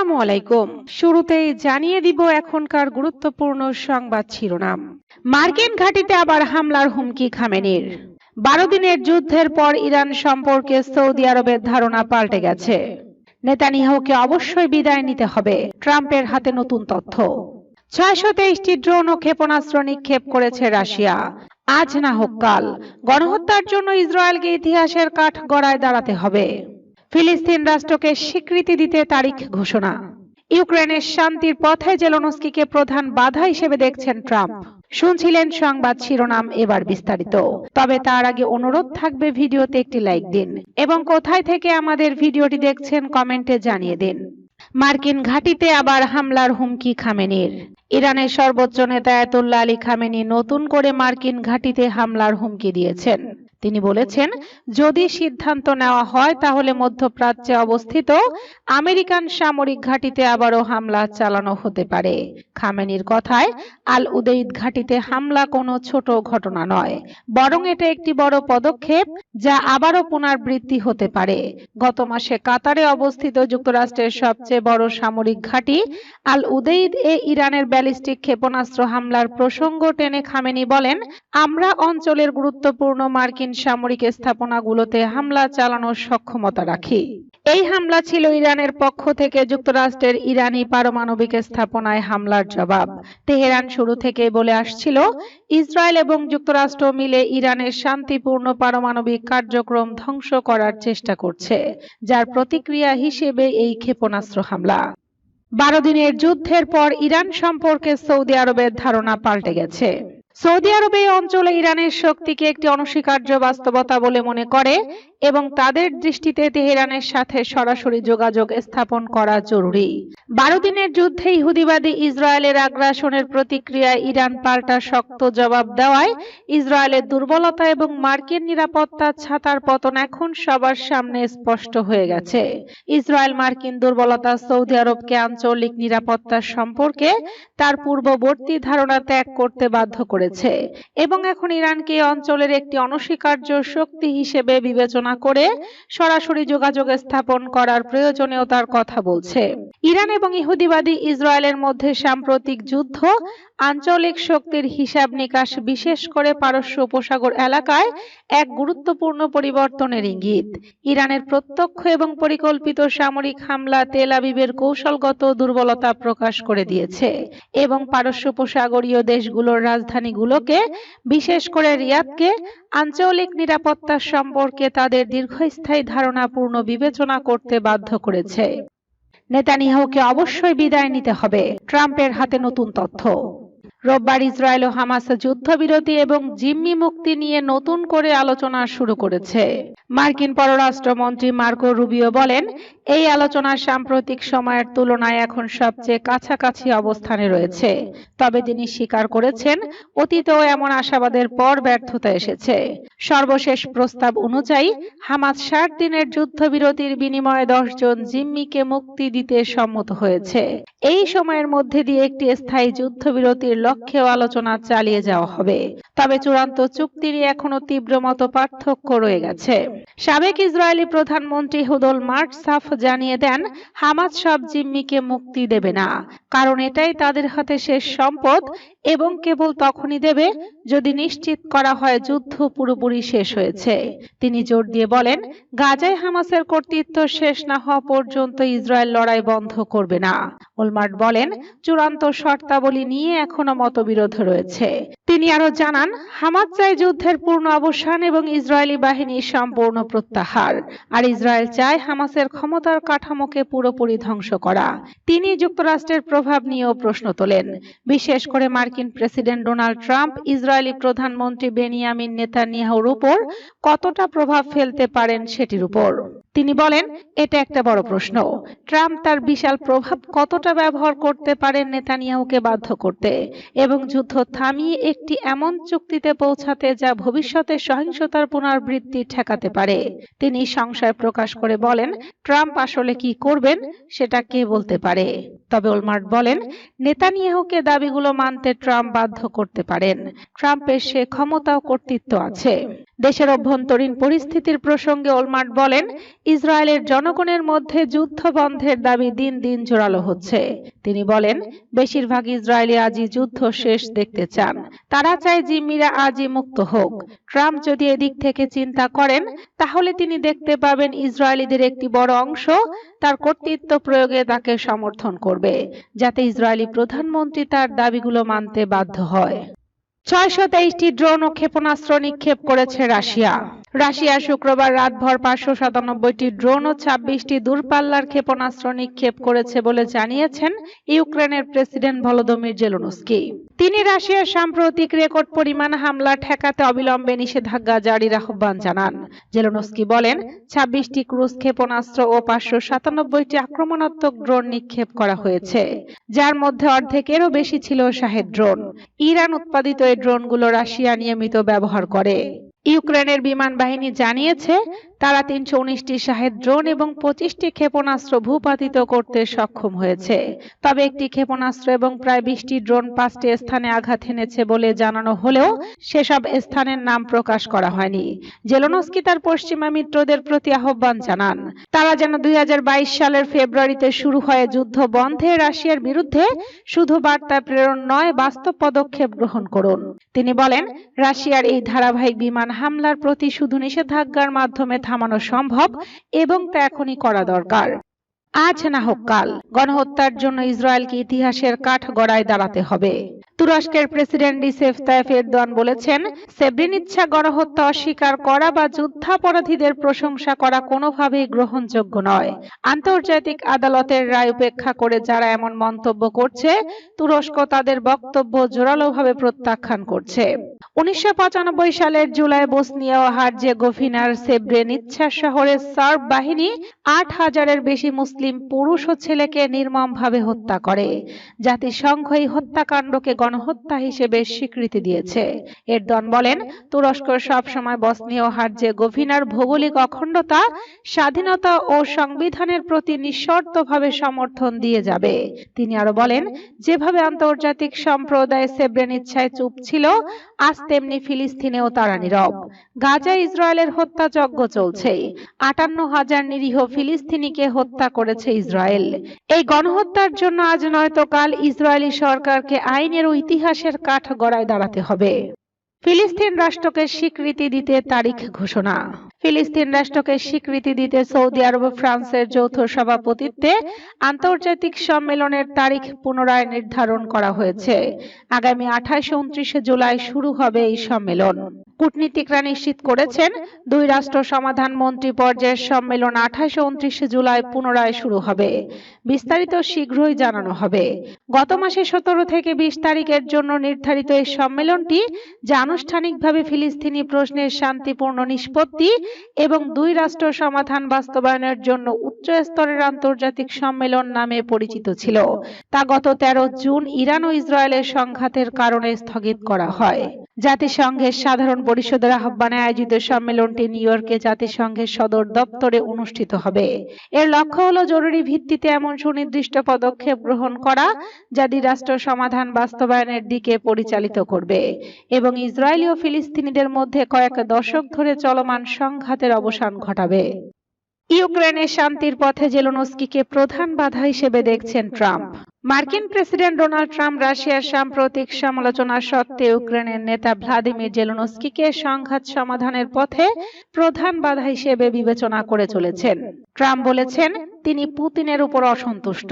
আসসালামু আলাইকুম। শুরুতেই জানিয়ে দিব এখনকার গুরুত্বপূর্ণ সংবাদ শিরোনাম। মার্কিন ঘাঁটিতে আবার হামলার হুমকি খামেনির। বারো দিনের যুদ্ধের পর ইরান সম্পর্কে সৌদি আরবের ধারণা পাল্টে গেছে। নেতানিয়াহুকে অবশ্যই বিদায় নিতে হবে, ট্রাম্পের হাতে নতুন তথ্য। ছয়শো তেইশটি ড্রোন ও ক্ষেপণাস্ত্র নিক্ষেপ করেছে রাশিয়া। আজ না হোক কাল। গণহত্যার জন্য ইসরায়েলকে ইতিহাসের কাঠ গড়ায় দাঁড়াতে হবে। ফিলিস্তিন রাষ্ট্রকে স্বীকৃতি দিতে তারিখ ঘোষণা। ইউক্রেনের শান্তির পথে জেলনস্কিকে প্রধান বাধা হিসেবে দেখছেন ট্রাম্প। শুনছিলেন সংবাদ শিরোনাম এবার বিস্তারিত। তবে তার আগে অনুরোধ থাকবে ভিডিওতে একটি লাইক দিন এবং কোথায় থেকে আমাদের ভিডিওটি দেখছেন কমেন্টে জানিয়ে দিন। মার্কিন ঘাঁটিতে আবার হামলার হুমকি খামেনির। ইরানের সর্বোচ্চ নেতা আয়াতুল্লাহ আলী খামেনি নতুন করে মার্কিন ঘাঁটিতে হামলার হুমকি দিয়েছেন। তিনি বলেছেন যদি সিদ্ধান্ত নেওয়া হয় তাহলে মধ্যপ্রাচ্যে অবস্থিত আমেরিকান সামরিক ঘাঁটিতে আবারও হামলা চালানো হতে পারে। খামেনির কথায় আল উদেইদ ঘাঁটিতে হামলা কোনো ছোট ঘটনা নয় বরং এটা একটি বড় পদক্ষেপ যা আবারও পুনরাবৃত্তি হতে পারে। গত মাসে কাতারে অবস্থিত যুক্তরাষ্ট্রের সবচেয়ে বড় সামরিক ঘাঁটি আল উদেইদ এ ইরানের ব্যালিস্টিক ক্ষেপণাস্ত্র হামলার প্রসঙ্গ টেনে খামেনি বলেন আমরা অঞ্চলের গুরুত্বপূর্ণ মার্কিন সামরিক স্থাপনাগুলোতে হামলা চালানোর সক্ষমতা রাখি। এই হামলা ছিল ইরানের পক্ষ থেকে যুক্তরাষ্ট্রের ইরানি পারমাণবিক স্থাপনায় হামলার জবাব। তেহরান শুরু থেকে বলে আসছিল, ইসরায়েল এবং যুক্তরাষ্ট্র মিলে ইরানের শান্তিপূর্ণ পারমাণবিক কার্যক্রম ধ্বংস করার চেষ্টা করছে, যার প্রতিক্রিয়া হিসেবে এই ক্ষেপণাস্ত্র হামলা। বারো দিনের যুদ্ধের পর ইরান সম্পর্কে সৌদি আরবের ধারণা পাল্টে গেছে। সৌদি আরব এই অঞ্চলে ইরানের শক্তিকে একটি অনস্বীকার্য বাস্তবতা বলে মনে করে এবং তাদের দৃষ্টিতে তেহরানের সাথে সরাসরি যোগাযোগ স্থাপন করা জরুরি। বারো দিনের যুদ্ধে ইহুদিবাদী ইসরায়েলের আগ্রাসনের প্রতিক্রিয়ায় ইরান পাল্টা শক্ত জবাব দেওয়ায় ইসরায়েলের দুর্বলতা এবং মার্কিন নিরাপত্তা ছাতার পতন এখন সবার সামনে স্পষ্ট হয়ে গেছে। ইসরায়েল মার্কিন দুর্বলতা সৌদি আরবকে আঞ্চলিক নিরাপত্তা সম্পর্কে তার পূর্ববর্তী ধারণা ত্যাগ করতে বাধ্য করেছে এবং এখন ইরানকে অঞ্চলের একটি অনস্বীকার্য শক্তি হিসেবে বিবেচনা করে সরাসরি যোগাযোগ স্থাপন করার প্রয়োজনীয়তার কথা বলছে। ইরান এবং ইহুদিবাদী ইসরায়েলের মধ্যে সাম্প্রতিক যুদ্ধ আঞ্চলিক শক্তির হিসাব নিকাশ বিশেষ করে পারস্য উপসাগর এলাকায় এক গুরুত্বপূর্ণ পরিবর্তনের ইঙ্গিত। ইরানের প্রত্যক্ষ এবং পরিকল্পিত সামরিক হামলা তেল আবিবের কৌশলগত দুর্বলতা প্রকাশ করে দিয়েছে এবং পারস্য উপসাগরীয় দেশগুলোর রাজধানীগুলোকে, বিশেষ করে রিয়াদকে, আঞ্চলিক নিরাপত্তা সম্পর্কে তাদের দীর্ঘস্থায়ী ধারণাপূর্ণ বিবেচনা করতে বাধ্য করেছে। নেতানিয়াহুকে অবশ্যই বিদায় নিতে হবে। ট্রাম্পের হাতে নতুন তথ্য। রোববার ইসরায়েল ও হামাস যুদ্ধবিরতি এবং জিম্মি মুক্তি নিয়ে নতুন করে আলোচনা শুরু করেছে। মার্কিন পররাষ্ট্রমন্ত্রী মার্কো রুবিও বলেন, এই আলোচনা সাম্প্রতিক সময়ের তুলনায় এখন সবচেয়ে কাছাকাছি অবস্থানে রয়েছে। তবে তিনি স্বীকার করেছেন, অতীতেও এমন আশাবাদের পর ব্যর্থতা এসেছে। সর্বশেষ প্রস্তাব অনুযায়ী, হামাস ষাট দিনের যুদ্ধবিরতির বিনিময়ে দশজন জিম্মিকে মুক্তি দিতে সম্মত হয়েছে। এই সময়ের মধ্যে দিয়ে একটি স্থায়ী যুদ্ধবিরতির লক্ষ্যেও আলোচনা চালিয়ে যাওয়া হবে। তবে চূড়ান্ত চুক্তি নিয়ে এখনও তীব্র মত পার্থক্য রয়ে গেছে। সাবেক ইসরায়েলি প্রধানমন্ত্রী হুদল মার্ট সাফ জানিয়ে দেন হামাজ সব জিম্মিকে মুক্তি দেবে না। কারণ এটাই তাদের হাতে শেষ সম্পদ এবং কেবল তখনই দেবে যদি নিশ্চিত করা হয় যুদ্ধ পুরোপুরি শেষ হয়েছে। তিনি জোর দিয়ে বলেন, গাজায় হামাসের কর্তৃত্ব শেষ না হওয়া পর্যন্ত ইসরায়েল লড়াই বন্ধ করবে না। ওলমার্ট বলেন, চূড়ান্ত শর্তাবলী নিয়ে এখনও মতবিরোধ রয়েছে। তিনি আরও জানান হামাজ চায় যুদ্ধের পূর্ণ অবসান এবং ইসরায়েলি বাহিনীর সম্পূর্ণ প্রত্যাহার। আর ইসরায়েল চায় হামাসের ক্ষমতার কাঠামোকে পুরোপুরি ধ্বংস করা। তিনি যুক্তরাষ্ট্রের প্রভাব নিয়েও প্রশ্ন তোলেন। বিশেষ করে মার্কিন প্রেসিডেন্ট ডোনাল্ড ট্রাম্প, ইসরায়েলি প্রধানমন্ত্রী বেনিয়ামিন নেতানিয়াহুর উপর কতটা প্রভাব ফেলতে পারেন সেটির উপর। তিনি বলেন, এটা একটা বড় প্রশ্ন। ট্রাম্প তার বিশাল প্রভাব কতটা ব্যবহার করতে পারেন নেতানিয়াহুকে বাধ্য করতে? এবং যুদ্ধ থামিয়ে একটি এমন চুক্তিতে পৌঁছাতে যা ভবিষ্যতে সহিংসতার পুনরাবৃত্তি ঠেকাতে পারে। তিনি সংশয় প্রকাশ করে বলেন, ট্রাম্প আসলে কি করবেন সেটা কে বলতে পারে? তবে ওলমার্ট বলেন, নেতানিয়াহুকে দাবিগুলো মানতে ট্রাম্প বাধ্য করতে পারেন। ট্রাম্পের সে ক্ষমতা ও কর্তৃত্ব আছে। দেশের অভ্যন্তরীণ পরিস্থিতির প্রসঙ্গে ওলমার্ট বলেন, ইসরায়েলের জনগণের মধ্যে যুদ্ধ বন্ধের দাবি দিন দিন জোরালো হচ্ছে। তিনি বলেন, বেশিরভাগ ইসরায়েলি আজই যুদ্ধ শেষ দেখতে চান। তারা চায় জিম্মিরা আজই মুক্ত হোক। ট্রাম্প যদি এদিক থেকে চিন্তা করেন, তাহলে তিনি দেখতে পাবেন ইসরায়েলিদের একটি বড় অংশ তার কর্তৃত্ব প্রয়োগে তাকে সমর্থন করবে, যাতে ইসরায়েলি প্রধানমন্ত্রী তার দাবিগুলো মানতে বাধ্য হয়। ছয়শো তেইশটি ড্রোন ও ক্ষেপণাস্ত্র নিক্ষেপ করেছে রাশিয়া। রাশিয়া শুক্রবার রাতভর পাঁচশো সাতানব্বইটি ড্রোন ও ছাব্বিশটি দূরপাল্লার ক্ষেপণাস্ত্র নিক্ষেপ করেছে বলে জানিয়েছেন ইউক্রেনের প্রেসিডেন্ট ভলোদমির জেলনস্কি। তিনি রাশিয়ার সাম্প্রতিক রেকর্ড পরিমাণ হামলা ঠেকাতে অবিলম্বে নিষেধাজ্ঞা জারির আহ্বান জানান। জেলনস্কি বলেন, ছাব্বিশটি ক্রুজ ক্ষেপণাস্ত্র ও পাঁচশো সাতানব্বইটি আক্রমণাত্মক ড্রোন নিক্ষেপ করা হয়েছে, যার মধ্যে অর্ধেকেরও বেশি ছিল শাহেদ ড্রোন। ইরান উৎপাদিত এই ড্রোনগুলো রাশিয়া নিয়মিত ব্যবহার করে। ইউক্রেনের বিমান বাহিনী জানিয়েছে তারা তিনশো উনিশটি শাহেদ ড্রোন এবং পঁচিশটি ক্ষেপণাস্ত্র ভূপাতিত করতে সক্ষম হয়েছে। তবে একটি ক্ষেপণাস্ত্র এবং প্রায় বিশটি ড্রোন পাঁচটি স্থানে আঘাত এনেছে বলে জানানো হলেও সেসব স্থানের নাম প্রকাশ করা হয়নি। জেলনস্কি তার পশ্চিমা মিত্রদের প্রতি আহ্বান জানান। তারা যেন দুই হাজার বাইশ সালের ফেব্রুয়ারিতে শুরু হয়ে যুদ্ধ বন্ধে রাশিয়ার বিরুদ্ধে শুধু বার্তা প্রেরণ নয়, বাস্তব পদক্ষেপ গ্রহণ করুন। তিনি বলেন, রাশিয়ার এই ধারাবাহিক বিমান হামলার প্রতি শুধু নিষেধাজ্ঞার মাধ্যমে থামানো সম্ভব এবং তা এখনই করা দরকার। আজ না হোক কাল। গণহত্যার জন্য ইসরায়েলকে ইতিহাসের কাঠ গড়ায় দাঁড়াতে হবে। তুরস্কের প্রেসিডেন্ট রিসেফ তাইফ এরদোয়ান বলেছেন, সেব্রিনিচ্ছা গণহত্যা অস্বীকার করা বা যুদ্ধাপরাধীদের প্রশংসা করা কোনোভাবেই গ্রহণযোগ্য নয়। আন্তর্জাতিক আদালতের রায় উপেক্ষা করে যারা এমন মন্তব্য করছে, তুরস্ক তাদের বক্তব্য জোরালোভাবে প্রত্যাখ্যান করছে। উনিশশো পঁচানব্বই সালের জুলাই বসনিয়া ও হার্জেগোভিনার সেব্রেনিচ্ছা শহরে সার্ব বাহিনী আট হাজারের বেশি মুসলিম পুরুষ ও ছেলেকে নির্মমভাবে হত্যা করে। জাতিসংঘ এই হত্যাকাণ্ডকে গণহত্যা হিসেবে স্বীকৃতি দিয়েছে। এরদন বলেন, তুরস্ক সবসময় বসনিয়া ও হার্জেগোভিনার ভৌগোলিক অখণ্ডতা, স্বাধীনতা ও সংবিধানের প্রতি নিঃশর্তভাবে সমর্থন দিয়ে যাবে। তিনি আরও বলেন, যেভাবে আন্তর্জাতিক সম্প্রদায় সেব্রেনিচ্ছায় চুপ ছিল, আজ তেমনি ফিলিস্তিনেও তারা নীরব। গাজা ইসরায়েলের হত্যাযজ্ঞ চলছে। আটান্ন হাজার নিরীহ ফিলিস্তিনিকে হত্যা করেছে ইসরায়েল। এই গণহত্যার জন্য আজ নয়তো কাল ইসরায়েলি সরকারকে আইনের ও ইতিহাসের কাঠ গড়ায় দাঁড়াতে হবে। ফিলিস্তিন রাষ্ট্রকে স্বীকৃতি দিতে তারিখ ঘোষণা। ফিলিস্তিন রাষ্ট্রকে স্বীকৃতি দিতে সৌদি আরব ফ্রান্সের যৌথ সভাপতিত্বে আন্তর্জাতিক সম্মেলনের তারিখ পুনরায় নির্ধারণ করা হয়েছে। আগামী আঠাশ উনত্রিশে জুলাই শুরু হবে এই সম্মেলন। কূটনীতিকরা নিশ্চিত করেছেন, দুই রাষ্ট্র সমাধান মন্ত্রী পর্যায়ের সম্মেলন আঠাশ উনত্রিশে জুলাই পুনরায় শুরু হবে। বিস্তারিত শীঘ্রই জানানো হবে। গত মাসে সতেরো থেকে বিশ তারিখের জন্য নির্ধারিত এই সম্মেলনটি যা আনুষ্ঠানিকভাবে ফিলিস্তিনি প্রশ্নের শান্তিপূর্ণ নিষ্পত্তি এবং দুই রাষ্ট্র সমাধান বাস্তবায়নের জন্য উচ্চ স্তরের আন্তর্জাতিক সম্মেলন নামে পরিচিত ছিল। তা গত তেরো জুন ইরান ও ইসরায়েলের সংঘাতের কারণে স্থগিত করা হয়। জাতিসংঘের সাধারণ পরিষদের আহ্বানে আয়োজিত সম্মেলনটি নিউ ইয়র্কে জাতিসংঘের সদর দপ্তরে অনুষ্ঠিত হবে। এর লক্ষ্য হলো জরুরি ভিত্তিতে এমন সুনির্দিষ্ট পদক্ষেপ গ্রহণ করা, যা দ্বিরাষ্ট্র সমাধান বাস্তবায়নের দিকে পরিচালিত করবে এবং ইসরায়েলি ও ফিলিস্তিনিদের মধ্যে কয়েক দশক ধরে চলমান সংঘাতের অবসান ঘটাবে। ইউক্রেনের শান্তির পথে জেলোনস্কিকে প্রধান বাধা হিসেবে দেখছেন ট্রাম্প। মার্কিন প্রেসিডেন্ট ডোনাল্ড ট্রাম্প রাশিয়ার সাম্প্রতিক সমালোচনা সত্ত্বে ইউক্রেনের নেতা ভ্লাদিমির জেলোনস্কিকে সংঘাত সমাধানের পথে প্রধান বাধা হিসেবে বিবেচনা করে চলেছেন। ট্রাম্প বলেছেন, তিনি পুতিনের উপর অসন্তুষ্ট।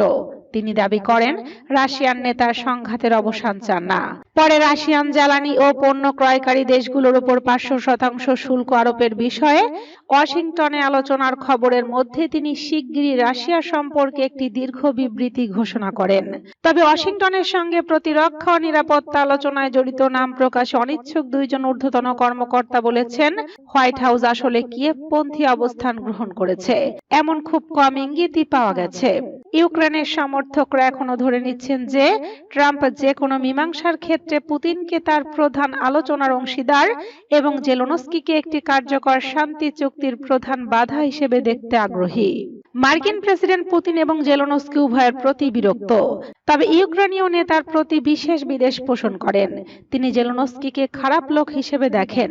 তিনি দাবি করেন রাশিয়ান নেতা সংঘাতের অবসান চান না। পরে রাশিয়ান জ্বালানি ও পণ্য ক্রয়কারী দেশগুলোর উপর পাঁচশো শতাংশ শুল্ক আরোপের বিষয়ে ওয়াশিংটনে আলোচনার খবরের মধ্যে তিনি শিগগিরই রাশিয়া সম্পর্কে একটি দীর্ঘ বিবৃতি ঘোষণা করেন। তবে ওয়াশিংটনের সঙ্গে প্রতিরক্ষা ও নিরাপত্তা আলোচনায় জড়িত নাম প্রকাশে অনিচ্ছুক দুইজন ঊর্ধ্বতন কর্মকর্তা বলেছেন হোয়াইট হাউস আসলে কিয়েভপন্থী অবস্থান গ্রহণ করেছে। এমন খুব কম ইঙ্গিতই পাওয়া গেছে। ইউক্রেনের সমর্থকরা এখনও ধরে নিচ্ছেন যে ট্রাম্প যে কোনো মীমাংসার ক্ষেত্রে পুতিনকে তার প্রধান আলোচনার অংশীদার এবং জেলোনস্কিকে একটি কার্যকর শান্তি চুক্তির প্রধান বাধা হিসেবে দেখতে আগ্রহী। মার্কিন প্রেসিডেন্ট পুতিন এবং জেলোনস্কি উভয়ের প্রতি বিরক্ত। তবে ইউক্রেনীয় নেতার প্রতি বিশেষ বিদেশ পোষণ করেন। তিনি জেলোনস্কিকে খারাপ লোক হিসেবে দেখেন।